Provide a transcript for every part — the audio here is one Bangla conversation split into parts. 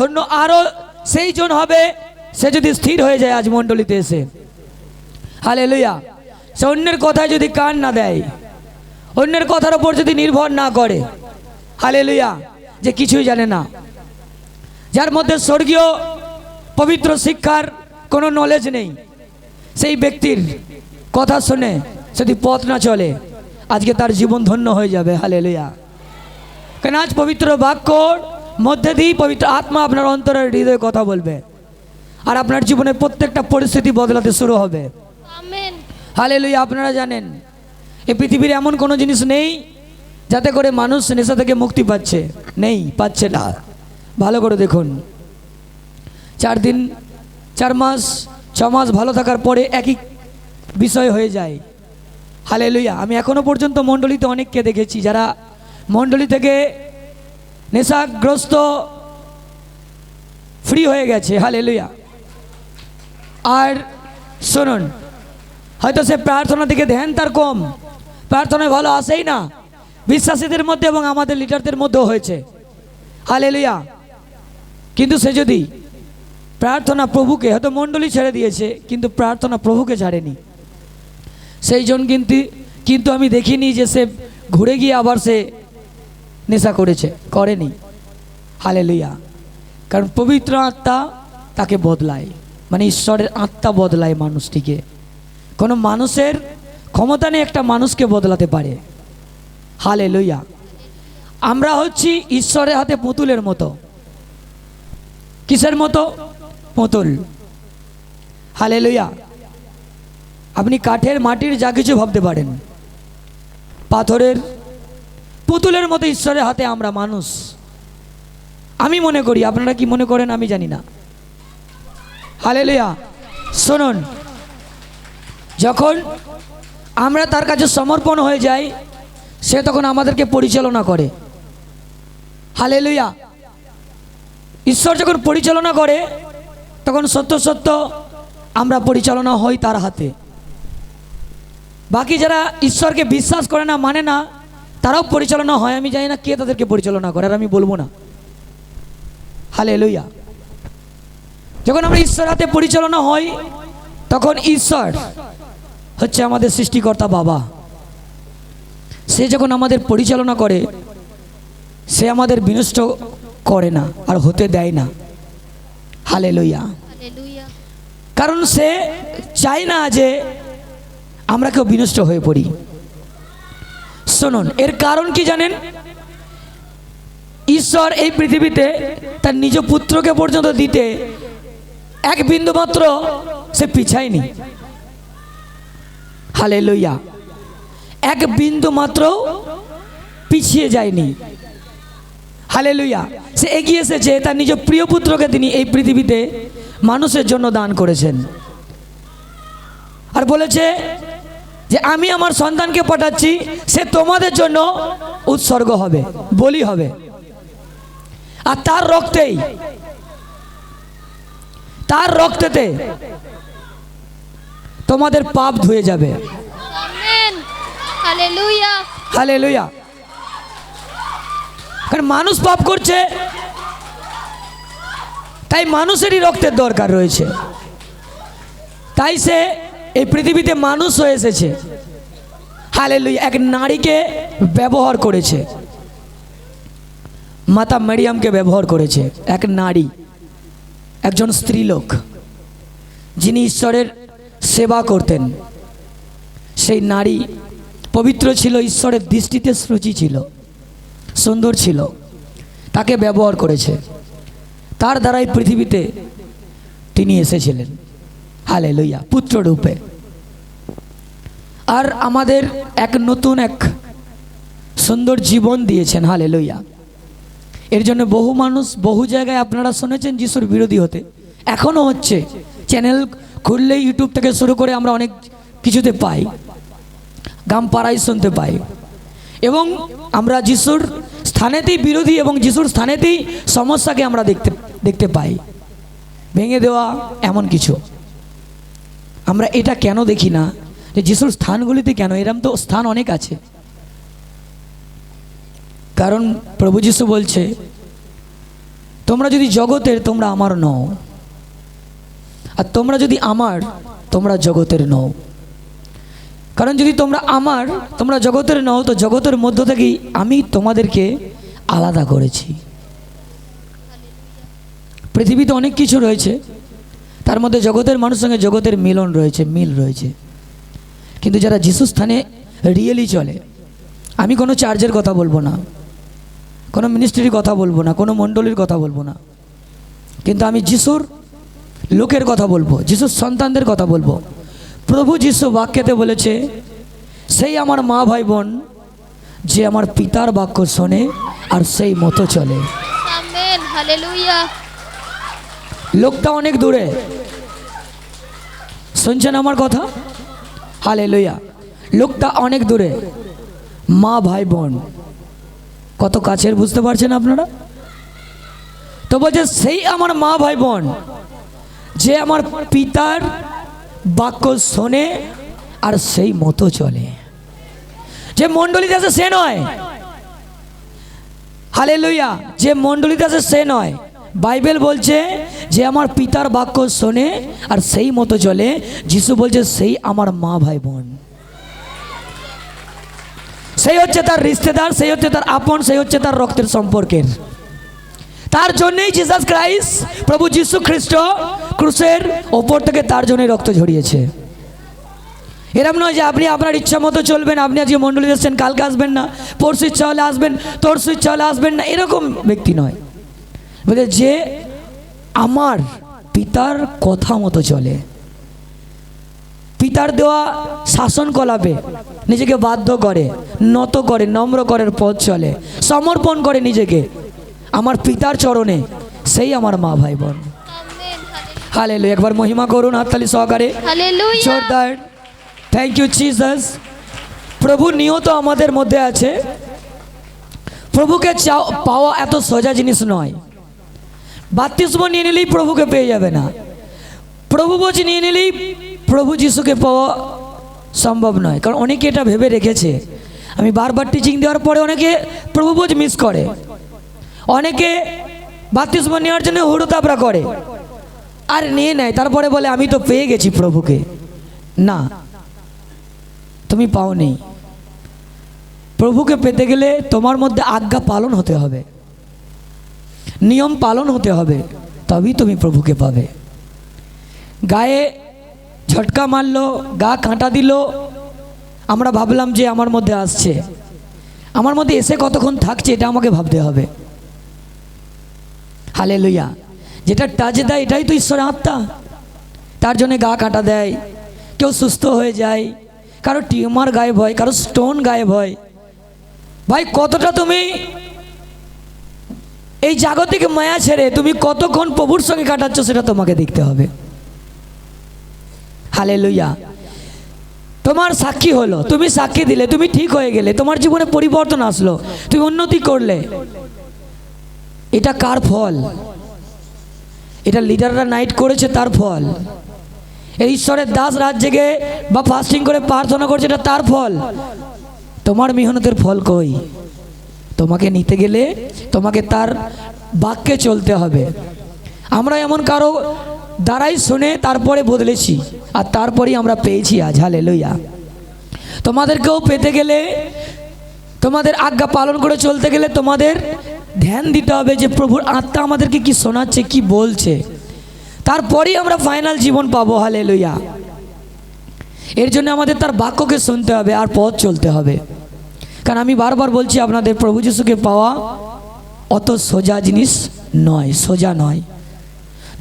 ধন্য আরও সেই জন হবে, সে যদি স্থির হয়ে যায় আজ মণ্ডলীতে এসে। হালে লইয়া সে অন্যের কথায় যদি কান না দেয়, অন্যের কথার ওপর যদি নির্ভর না করে হালে লইয়া যে কিছুই জানে না। যার মধ্যে স্বর্গীয় পবিত্র শিক্ষার কোনো নলেজ নেই, সেই ব্যক্তির কথা শুনে যদি পথ না চলে, আজকে তার জীবন ধন্য হয়ে যাবে হালে লইয়া কেন আজ পবিত্র বাক্যর মধ্যে দিয়েই পবিত্র আত্মা আপনার অন্তরের হৃদয়ে কথা বলবে। আর আপনার জীবনে প্রত্যেকটা পরিস্থিতি বদলাতে শুরু হবে। হালে লইয়া আপনারা জানেন এই পৃথিবীর এমন কোনো জিনিস নেই যাতে করে মানুষ নেশা থেকে মুক্তি পাচ্ছে। নেই পাচ্ছে না। ভালো করে দেখুন। চার দিন চার মাস ছ মাস ভালো থাকার পরে একই বিষয় হয়ে যায়। হালে লইয়া আমি এখনও পর্যন্ত মণ্ডলীতে অনেককে দেখেছি যারা মণ্ডলী থেকে নেশাগ্রস্ত ফ্রি হয়ে গেছে হালে লইয়া আর শুনুন, হয়তো সে প্রার্থনা দিকে ধ্যান তার কম, প্রার্থনায় ভালো আসেই না। বিশ্বাসীদের মধ্যে এবং আমাদের লিডারদের মধ্যেও হয়েছে হালেলুয়া কিন্তু সে যদি প্রার্থনা প্রভুকে, হয়তো মণ্ডলী ছেড়ে দিয়েছে, কিন্তু প্রার্থনা প্রভুকে ছাড়েনি। সেই জন কিন্তু কিন্তু আমি দেখিনি যে সে ঘুরে গিয়ে আবার সে নেশা করেছে, করেনি। হালেলুয়া কারণ পবিত্র আত্মা তাকে বদলায়। মানে ঈশ্বরের আত্মা বদলায় মানুষটিকে। কোনো মানুষের ক্ষমতা নেই একটা মানুষকে বদলাতে পারে। হালে লইয়া আমরা হচ্ছি ঈশ্বরের হাতে পুতুলের মতো। কিসের মতো? পুতুল। হালে লইয়া আপনি কাঠের মাটির যা কিছু ভাবতে পারেন। পাথরের পুতুলের মতো ঈশ্বরের হাতে আমরা মানুষ। আমি মনে করি, আপনারা কি মনে করেন আমি জানি না। হালে লইয়া শুনুন, যখন আমরা তার কাছে সমর্পণ হয়ে যাই, সে তখন আমাদেরকে পরিচালনা করে। হালে লইয়া ঈশ্বর যখন পরিচালনা করে, তখন সত্য সত্য আমরা পরিচালনা হই তার হাতে। বাকি যারা ঈশ্বরকে বিশ্বাস করে না মানে না তারাও পরিচালনা হয় আমি জানি না কে তাদেরকে পরিচালনা করে আর আমি বলব না। হালে লইয়া যখন আমরা ঈশ্বর হাতে পরিচালনা হই তখন ঈশ্বর হচ্ছে আমাদের সৃষ্টিকর্তা বাবা। সে যখন আমাদের পরিচালনা করে সে আমাদের বিনষ্ট করে না আর হতে দেয় না। হালে লইয়া কারণ সে চায় না যে আমরা কেউ বিনষ্ট হয়ে পড়ি। শুনুন এর কারণ কি জানেন? ঈশ্বর এই পৃথিবীতে তার নিজ পুত্রকে পর্যন্ত দিতে এক বিন্দু মাত্র সে পিছায়নি। হালে লইয়া এক বিন্দু মাত্র পিছিয়ে যায়নি। হালে লইয়া সে এগিয়ে এসেছে, তার নিজ প্রিয় পুত্রকে তিনি এই পৃথিবীতে মানুষের জন্য দান করেছেন। আর বলেছে যে আমি আমার সন্তানকে পাঠাচ্ছি সে তোমাদের জন্য উৎসর্গ হবে বলি হবে। আর তার রক্তেই তার রক্তেতে তোমাদের পাপ ধুয়ে যাবে। হালে লইয়া কারণ মানুষ পাপ করছে তাই মানুষেরই রক্তের দরকার রয়েছে। তাই সে এই পৃথিবীতে মানুষ হয়ে এসেছে। হালে এক নারীকে ব্যবহার করেছে। মাতা মেরিয়ামকে ব্যবহার করেছে। এক নারী, একজন স্ত্রীলোক, যিনি ঈশ্বরের সেবা করতেন। সেই নারী পবিত্র ছিল, ঈশ্বরের দৃষ্টিতে সুচি ছিল, সুন্দর ছিল, তাকে ব্যবহার করেছে। তার দ্বারাই পৃথিবীতে তিনি এসেছিলেন। হালে লইয়া পুত্র রূপে আর আমাদের এক নতুন এক সুন্দর জীবন দিয়েছেন হালে লইয়া এর জন্য বহু মানুষ বহু জায়গায় আপনারা শুনেছেন যিশুর বিরোধী হতে। এখনও হচ্ছে। চ্যানেল খুললে ইউটিউব থেকে শুরু করে আমরা অনেক কিছুতে পাই। গাম পাড়াই শুনতে পাই। এবং আমরা যিশুর স্থানেতেই বিরোধী এবং যিশুর স্থানেতেই সমস্যাকে আমরা দেখতে দেখতে পাই। ভেঙে দেওয়া এমন কিছু। আমরা এটা কেন দেখি না? যে যিশুর স্থানগুলিতে কেন? এরম তো স্থান অনেক আছে। কারণ প্রভু যিশু বলছে, তোমরা যদি জগতের, তোমরা আমার নও। আর তোমরা যদি আমার, তোমরা জগতের নও। কারণ যদি তোমরা আমার, তোমরা জগতের নও, তো জগতের মধ্য থেকেই আমি তোমাদেরকে আলাদা করেছি। পৃথিবীতে অনেক কিছু রয়েছে, তার মধ্যে জগতের মানুষের সঙ্গে জগতের মিলন রয়েছে, মিল রয়েছে। কিন্তু যারা যিশু স্থানে রিয়েলি চলে আমি কোনো চার্জের কথা বলব না কোনো মিনিস্ট্রির কথা বলব না কোনো মণ্ডলীর কথা বলব না। কিন্তু আমি যিশুর লোকের কথা বলব যিশুর সন্তানদের কথা বলব। প্রভু যিশু বাক্যেতে বলেছে সেই আমার মা ভাই বোন যে আমার পিতার বাক্য শোনে আর সেই মতো চলে। লোকটা অনেক দূরে। শুনছেন আমার কথা? হালে লইয়া লোকটা অনেক দূরে। মা, ভাই, বোন। কত কাছের বুঝতে পারছেন আপনারা? তো বলছে, সেই আমার মা, ভাই, বোন, যে আমার পিতার বাক্য শোনে আর সেই মতো চলে। যে মণ্ডলীতে আছে, সে নয়। হালে লইয়া যে মণ্ডলীতে আছে, সে নয়। বাইবেল বলছে যে আমার পিতার বাক্য শোনে আর সেই মতো চলে। যিশু বলছে, সেই আমার মা ভাই বোন সেই হচ্ছে তার রিস্তেদার, সেই হচ্ছে তার আপন, সেই হচ্ছে তার রক্তের সম্পর্কের। তার জন্যই জিসাস ক্রাইস্ট প্রভু যিশু খ্রিস্ট ক্রুশের ওপর থেকে তার জন্যই রক্ত ঝরিয়েছে। এরম নয় যে আপনি আপনার ইচ্ছা মতো চলবেন, আপনি আজকে মণ্ডলী এসছেন, কালকে আসবেন না, পরশু ইচ্ছা হলে আসবেন, তরশু ইচ্ছা হলে আসবেন না, এরকম ব্যক্তি নয়। বলে যে আমার পিতার কথা মতো চলে। পিতার দেওয়া শাসন কলাপে নিজেকে বাধ্য করে নত করে নম্র করার পথ চলে সমর্পণ করে নিজেকে। আমার পিতার চরণে সেই আমার মা ভাই বোন আমেন হালে একবার মহিমা করুন হাততালি সহকারে। জোরদার থ্যাংক ইউ জিসাস প্রভু নিয়ত আমাদের মধ্যে আছে। প্রভুকে চাও পাওয়া এত সোজা জিনিস নয়। বাত্তিস্ম নিয়ে নিলেই প্রভুকে পেয়ে যাবে না। প্রভু বোঝ নিয়ে নিলেই প্রভু যিশুকে পাওয়া সম্ভব নয়। কারণ অনেকে এটা ভেবে রেখেছে। আমি বারবার টিচিং দেওয়ার পরে অনেকে প্রভু বোঝ মিস করে। অনেকে বাত্তিস্ম নেওয়ার জন্য হুড়োতাপড়া করে। আর নিয়ে নেয়, তারপরে বলে, আমি তো পেয়ে গেছি প্রভুকে। না। তুমি পাওনি। প্রভুকে পেতে গেলে তোমার মধ্যে আজ্ঞা পালন হতে হবে। নিয়ম পালন হতে হবে, তবেই তুমি প্রভুকে পাবে। গায়ে ঝটকা মারলো, গা কাঁটা দিল, আমরা ভাবলাম যে আমার মধ্যে আসছে। আমার মধ্যে এসে কতক্ষণ থাকছে এটা আমাকে ভাবতে হবে। হালে লইয়া যেটা টাচ দেয়, এটাই তো ঈশ্বরের আত্মা। তার জন্য গা কাটা দেয়, কেউ সুস্থ হয়ে যায়, কারও টিউমার গায়েব হয়, কারও স্টোন গায়েব হয়। ভাই, কতটা তুমি এই জাগতিক মায়া ছেড়ে তুমি কতক্ষণ প্রভুর সঙ্গে কাটাচ্ছ সেটা তোমাকে দেখতে হবে। হালে লইয়া তোমার সাক্ষী হলো, তুমি সাক্ষী দিলে, তুমি ঠিক হয়ে গেলে, তোমার জীবনে পরিবর্তন আসলো, তুমি উন্নতি করলে। এটা কার ফল? এটা লিডাররা নাইট করেছে তার ফল। ঈশ্বরের দাস রাত জেগে বা ফাস্টিং করে প্রার্থনা করছে, এটা তার ফল। তোমার মেহনতের ফল কই? তোমাকে নিতে গেলে তোমাকে তার বাক্যে চলতে হবে। আমরা এমন কারও দ্বারাই শুনে তারপরে বদলেছি আর তারপরেই আমরা পেয়েছি আজ। হালে লইয়া তোমাদেরকেও পেতে গেলে, তোমাদের আজ্ঞা পালন করে চলতে গেলে তোমাদের ধ্যান দিতে হবে যে প্রভুর আত্মা আমাদেরকে কি শোনাচ্ছে, কি বলছে। তারপরেই আমরা ফাইনাল জীবন পাবো। হালে লইয়া এর জন্য আমাদের তার বাক্যকে শুনতে হবে আর পথ চলতে হবে। কারণ আমি বারবার বলছি আপনাদের প্রভু যিশুকে পাওয়া অত সোজা জিনিস নয়, সোজা নয়।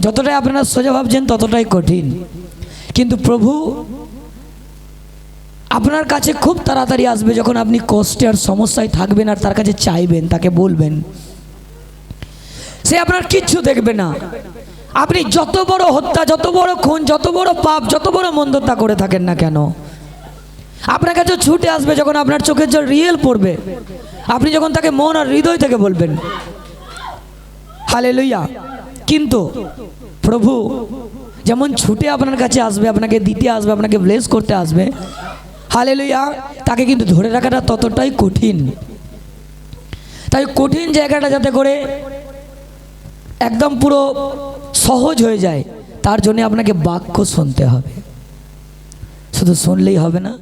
যতটাই আপনারা সোজা ভাবছেন, ততটাই কঠিন। কিন্তু প্রভু আপনার কাছে খুব তাড়াতাড়ি আসবে যখন আপনি কষ্টে আর সমস্যায় থাকবেন আর তার কাছে চাইবেন, তাকে বলবেন। সে আপনার কিচ্ছু দেখবে না। আপনি যত বড় হত্যা, যত বড় খুন, যত বড় পাপ, যত বড় মন্দতা করে থাকেন না কেন? আপনার কাছে ছুটে আসবে যখন আপনার চোখের জল রিয়েল পড়বে। আপনি যখন তাকে মন আর হৃদয় থেকে বলবেন হালে লইয়া কিন্তু প্রভু, যেমন ছুটে আপনার কাছে আসবে, আপনাকে দিতে আসবে, আপনাকে ব্লেস করতে আসবে হালে লইয়া তাকে কিন্তু ধরে রাখাটা ততটাই কঠিন। তাই কঠিন জায়গাটা যাতে করে একদম পুরো সহজ হয়ে যায়, তার জন্য আপনাকে বাক্য শুনতে হবে। শুধু শুনলেই হবে না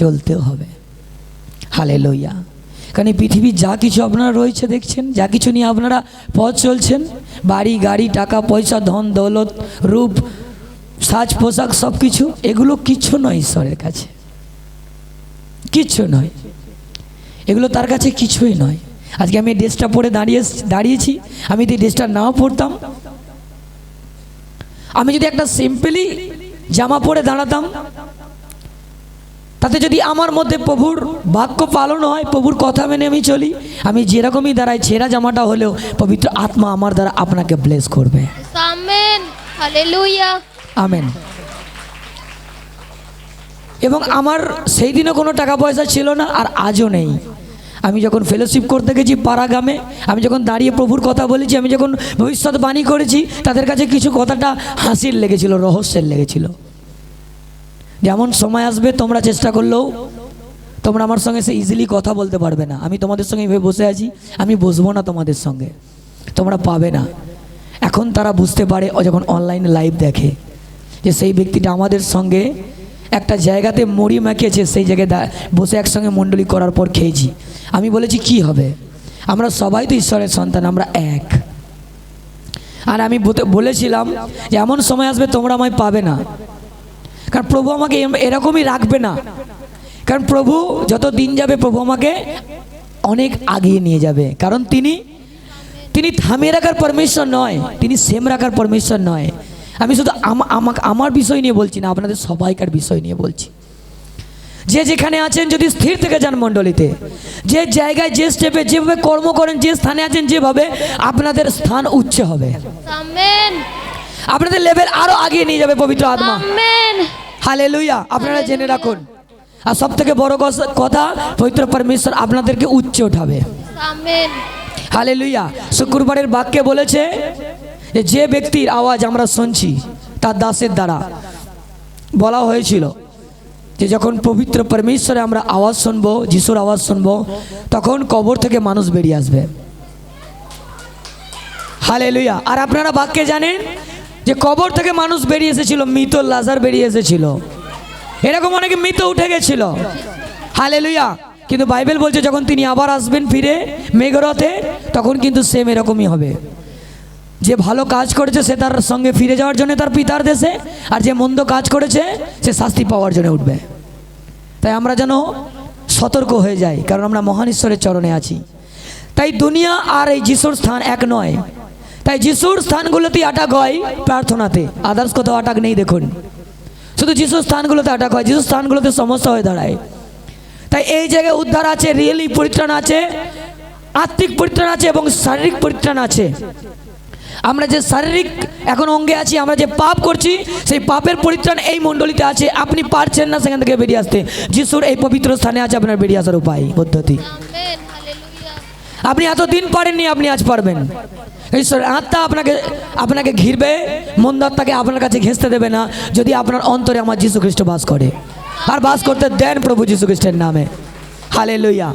চলতেও হবে। হালে লইয়া কারণ এই পৃথিবীর যা কিছু আপনারা রয়েছে দেখছেন, যা কিছু নিয়ে আপনারা পথ চলছেন, বাড়ি, গাড়ি, টাকা, পয়সা, ধন, দৌলত, রূপ, সাজ, পোশাক সব কিছু এগুলো কিচ্ছু নয় ঈশ্বরের কাছে। কিচ্ছু নয়। এগুলো তার কাছে কিছুই নয়। আজকে আমি এই ড্রেসটা পরে দাঁড়িয়ে দাঁড়িয়েছি। আমি যদি ড্রেসটা নাও পরতাম, আমি যদি একটা সিম্পলি জামা পরে দাঁড়াতাম তাতে যদি আমার মধ্যে প্রভুর বাক্য পালন হয় প্রভুর কথা মেনে আমি চলি আমি যেরকমই দাঁড়াই ছেঁড়া জামাটা হলেও পবিত্র আত্মা আমার দ্বারা আপনাকে ব্লেস করবে। আমেন এবং আমার সেই দিনও কোনো টাকা পয়সা ছিল না আর আজও নেই। আমি যখন ফেলোশিপ করতে গেছি পাড়াগ্রামে আমি যখন দাঁড়িয়ে প্রভুর কথা বলেছি আমি যখন ভবিষ্যৎবাণী করেছি তাদের কাছে কিছু কথাটা হাসির লেগেছিল রহস্যের লেগেছিল। যেমন সময় আসবে, তোমরা চেষ্টা করলেও তোমরা আমার সঙ্গে সে ইজিলি কথা বলতে পারবে না। আমি তোমাদের সঙ্গে এভাবে বসে আছি, আমি বসবো না তোমাদের সঙ্গে। তোমরা পাবে না। এখন তারা বুঝতে পারে যখন অনলাইনে লাইভ দেখে, যে সেই ব্যক্তিটা আমাদের সঙ্গে একটা জায়গাতে মুড়ি মাখিয়েছে সেই জায়গায় বসে একসঙ্গে মণ্ডলী করার পর খেয়েছি। আমি বলেছি, কি হবে? আমরা সবাই তো ঈশ্বরের সন্তান, আমরা এক। আর আমি বলেছিলাম যে, এমন সময় আসবে, তোমরা আমায় পাবে না। কারণ প্রভু আমাকে এরকমই রাখবে না। কারণ প্রভু যত দিন যাবে, প্রভু আমাকে অনেক আগিয়ে নিয়ে যাবে। কারণ তিনি তিনি থামিয়ে রাখার পারমিশন নয়, তিনি সেম রাখার পারমিশন নয়। আমি শুধু আম- আমাকে আমার বিষয় নিয়ে বলছি না, আপনাদের সবাইকার বিষয় নিয়ে বলছি। যে যেখানে আছেন, যদি স্থির থেকে যান মণ্ডলীতে, যে জায়গায়, যে স্টেপে যেভাবে কর্ম করেন, যে স্থানে আছেন, যেভাবে আপনাদের স্থান উচ্চ হবে। আপনাদের লেভেল আরও আগিয়ে নিয়ে যাবে পবিত্র আত্মা। হালে লুইয়া আপনারা জেনে রাখুন। আর সব থেকে বড় কথা পবিত্র পরমেশ্বর আপনাদেরকে উচ্চ উঠাবে হালে লুইয়া শুক্রবারের বাক্যে বলেছে যে যে ব্যক্তির আওয়াজ আমরা শুনছি তার দাসের দ্বারা। বলা হয়েছিল যে যখন পবিত্র পরমেশ্বরে আমরা আওয়াজ শুনব যিশুর আওয়াজ শুনব তখন কবর থেকে মানুষ বেরিয়ে আসবে। হালে লুইয়া আর আপনারা বাক্যে জানেন যে কবর থেকে মানুষ বেরিয়ে এসেছিল, মৃত লাজার বেরিয়ে এসেছিল। এরকম অনেকে মৃত উঠে গেছিল। হালে লুইয়া কিন্তু বাইবেল বলছে, যখন তিনি আবার আসবেন ফিরে মেঘরথে, তখন কিন্তু সেম এরকমই হবে। যে ভালো কাজ করেছে, সে তার সঙ্গে ফিরে যাওয়ার জন্য তার পিতার দেশে, আর যে মন্দ কাজ করেছে, সে শাস্তি পাওয়ার জন্য উঠবে। তাই আমরা যেন সতর্ক হয়ে যাই, কারণ আমরা মহান ঈশ্বরের চরণে আছি। তাই দুনিয়া আর এই যিশুর স্থান এক নয়। তাই যিশুর স্থানগুলোতেই আটাক হয় প্রার্থনাতে। আদার্স কোথাও আটাক নেই দেখুন। শুধু যিশুর স্থানগুলোতে আটাক হয় যিশুর স্থানগুলোতে সমস্যা হয়ে দাঁড়ায়। তাই এই জায়গায় উদ্ধার আছে রিয়েলি পরিত্রাণ আছে আত্মিক পরিত্রাণ আছে এবং শারীরিক পরিত্রাণ আছে। আমরা যে শারীরিক এখন অঙ্গে আছি আমরা যে পাপ করছি সেই পাপের পরিত্রাণ এই মণ্ডলীতে আছে। আপনি পারছেন না সেখান থেকে বেরিয়ে আসতে। যিশুর এই পবিত্র স্থানে আছে আপনার বেরিয়ে আসার উপায় পদ্ধতি। আপনি এতদিন পারেননি আপনি আজ পারবেন। ঈশ্বর, আত্মা আপনাকে আপনাকে ঘিরবে, মন্দ আত্মাকে আপনার কাছে ঘেঁচতে দেবে না, যদি আপনার অন্তরে আমার যীশু খ্রিস্ট বাস করে। আর বাস করতে দেন প্রভু যীশু খ্রিস্টের নামে। হালে লইয়া